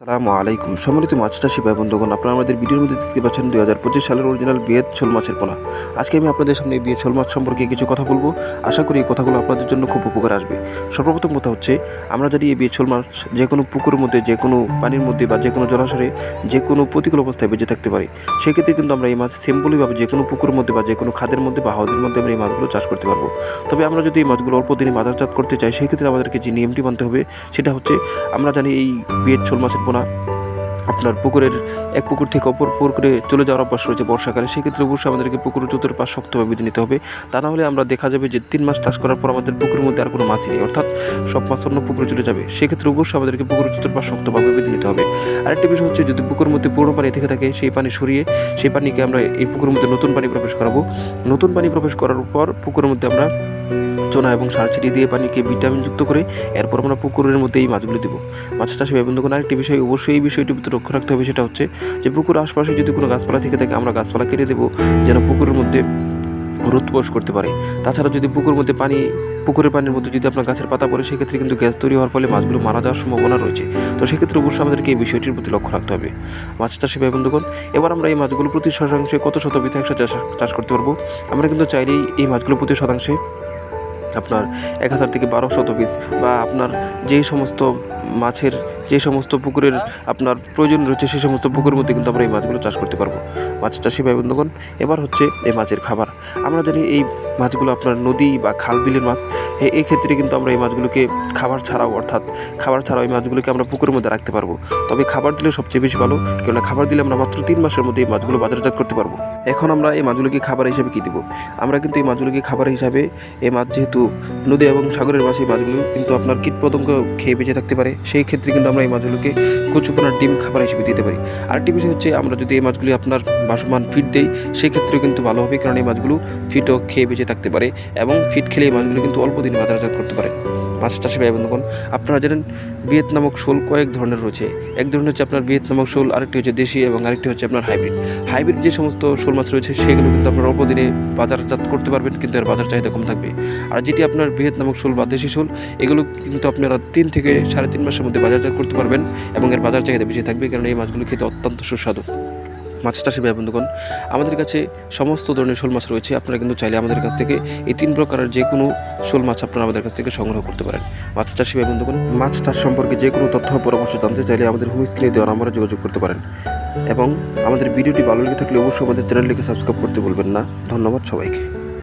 সালামু আলাইকুম। সম্মানিত মাছ চাষি ভাই, বন্ধুগণ, আপনারা আমাদের ভিডিওর মধ্যে দেখতে পাচ্ছেন দুই হাজার পঁচিশ সালের অরিজিনাল বিয়ের শোল মাছের পোনা আজকে আমি আপনাদের সামনে এই বিয়ের শোল মাছ সম্পর্কে কিছু কথা বলব। আশা করি এই কথাগুলো আপনাদের জন্য খুব উপকার আসবে। সর্বপ্রথম কথা হচ্ছে, আমরা যদি এই বিয়ের শোল মাছ যে কোনো পুকুরের মধ্যে, যে কোনো পানির মধ্যে বা যে কোনো জলাশয়ে, যে কোনো প্রতিকূল অবস্থায় বেঁচে থাকতে পারি। সেক্ষেত্রে কিন্তু আমরা এই মাছ সিম্পলিভাবে যে কোনো পুকুরের মধ্যে বা যে কোনো খাদের মধ্যে বা হাউজের মধ্যে আমরা এই মাছগুলো চাষ করতে পারব। তবে আমরা যদি এই মাছগুলো অল্প দিনে বাজারজাত করতে চাই, সেক্ষেত্রে আমাদেরকে যে নিয়মটি মানতে হবে, সেটা হচ্ছে, আমরা জানি এই বিয়ের শোল মাছের পোনা আপনার পুকুরের এক পুকুর থেকে অপর পুকুরে চলে যাওয়ার অভ্যাস রয়েছে বর্ষাকালে। সেক্ষেত্রে অবশ্যই আমাদেরকে পুকুর চতুর পাশ শক্তভাবে বেঁধে নিতে হবে। তা না হলে আমরা দেখা যাবে যে তিন মাস চাষ করার পর আমাদের পুকুরের মধ্যে আর কোনো মাছই নেই। অর্থাৎ সব মাছ অন্য পুকুরে চলে যাবে। সেক্ষেত্রে অবশ্যই আমাদেরকে পুকুর চতুর পাশ শক্তভাবে বেঁধে নিতে হবে। আরেকটি বিষয় হচ্ছে, যদি পুকুরের মধ্যে পুরনো পানি থেকে থাকে, সেই পানি সরিয়ে সেই পানিকে আমরা এই পুকুরের মধ্যে নতুন পানি প্রবেশ করাবো। নতুন পানি প্রবেশ করার পর পুকুরের মধ্যে আমরা চোনা এবং সার ছিটিয়ে দিয়ে পানিকে ভিটামিন যুক্ত করে এরপর আমরা পুকুরের মধ্যে এই মাছগুলো দেবো। মাছ চাষে বন্ধুগণ আরেকটি বিষয় অবশ্যই এই বিষয়টির ভিতরে লক্ষ্য রাখতে হবে, সেটা হচ্ছে যে পুকুর আশপাশে যদি কোনো গাছপালা থেকে থাকে, আমরা গাছপালা কেটে দেবো যেন পুকুরের মধ্যে রোদ প্রবেশ করতে পারে। তাছাড়া যদি পুকুরের মধ্যে পানি, পুকুরের পানির মধ্যে যদি আপনার গাছের পাতা পড়ে, সেক্ষেত্রে কিন্তু গ্যাস তৈরি হওয়ার ফলে মাছগুলো মারা যাওয়ার সম্ভাবনা রয়েছে। তো সেক্ষেত্রে অবশ্যই আমাদেরকে এই বিষয়টির প্রতি লক্ষ্য রাখতে হবে। মাছ চাষে বন্ধুগণ এবার আমরা এই মাছগুলো প্রতি শতাংশে কত শত বিশ চাষ চাষ করতে পারব? আমরা কিন্তু চাইলেই এই মাছগুলো প্রতি শতাংশে আপনার এক হাজার থেকে বারো শত পিস বা আপনার যেই সমস্ত মাছের যে সমস্ত পুকুরের আপনার প্রয়োজন রয়েছে, সেই সমস্ত পুকুরের মধ্যে কিন্তু আমরা এই মাছগুলো চাষ করতে পারব। মাছ চাষি ভাই, বন্ধুগণ, এবার হচ্ছে এই মাছের খাবার। আমরা জানি এই মাছগুলো আপনার নদী বা খাল বিলের মাছ এই ক্ষেত্রে কিন্তু আমরা এই মাছগুলোকে খাবার ছাড়াও, অর্থাৎ খাবার ছাড়াও এই মাছগুলোকে আমরা পুকুরের মধ্যে রাখতে পারব। তবে খাবার দিলে সবচেয়ে বেশি ভালো, কেননা খাবার দিলে আমরা মাত্র তিন মাসের মধ্যে এই মাছগুলো বাজারজাত করতে পারব। এখন আমরা এই মাছগুলোকে খাবার হিসাবে কী দিব? আমরা কিন্তু এই মাছগুলোকে খাবার হিসাবে, এই মাছ যেহেতু নদী এবং সাগরের মাছ, এই মাছগুলো কিন্তু আপনার কীটপতঙ্গ খেয়ে বেঁচে থাকতে পারে। সেই ক্ষেত্রে কিন্তু আমরা এই মাছগুলোকে কচুপোনার ডিম খাবার হিসেবে দিতে পারি। আরেকটি বিষয় হচ্ছে, আমরা যদি এই মাছগুলি আপনার বাসমান ফিট দেই, সেক্ষেত্রেও কিন্তু ভালো হবে কারণ এই মাছগুলো ফিটও খেয়ে বেঁচে থাকতে পারে এবং ফিট খেলে এই মাছগুলো কিন্তু অল্প দিনে বাজারজাত করতে পারে। মাছ চাষি ভাই বন্ধুগণ, আপনারা জানেন বিয়েত নামক শোল কয়েক ধরনের রয়েছে। এক ধরনের হচ্ছে আপনার বিয়েত নামক শোল, আরেকটি হচ্ছে দেশি এবং আরেকটি হচ্ছে আপনার হাইব্রিড হাইব্রিড যে সমস্ত শোল মাছ রয়েছে, সেগুলো কিন্তু আপনার অল্প দিনে বাজারজাত করতে পারবেন, কিন্তু এর বাজার চাহিদা কম থাকবে। আর যেটি আপনার বৃহৎ নামক শোল বা দেশি শোল, এগুলো কিন্তু আপনারা তিন থেকে সাড়ে তিন মাসের মধ্যে বাজারজাত করতে পারবেন এবং এর বাজার চাহিদা বেশি থাকবে কারণ এই মাছগুলো খেতে অত্যন্ত সুস্বাদু। মাছ চাষি ভাই, বন্ধুগণ, আমাদের কাছে সমস্ত ধরনের শোল মাছ রয়েছে। আপনারা কিন্তু চাইলে আমাদের কাছ থেকে এই তিন প্রকারের যে কোনো শোল মাছ আপনারা আমাদের কাছ থেকে সংগ্রহ করতে পারেন। মাছ চাষি ভাই, বন্ধুগণ, মাছ চাষ সম্পর্কে যে কোনো তথ্য পরামর্শ জানতে চাইলে আমাদের হোম স্ক্রিনে দেওয়া নাম্বারে যোগাযোগ করতে পারেন। এবং আমাদের ভিডিওটি ভালো লেগে থাকলে অবশ্যই আমাদের চ্যানেলটিকে সাবস্ক্রাইব করতে বলবেন না। ধন্যবাদ সবাইকে।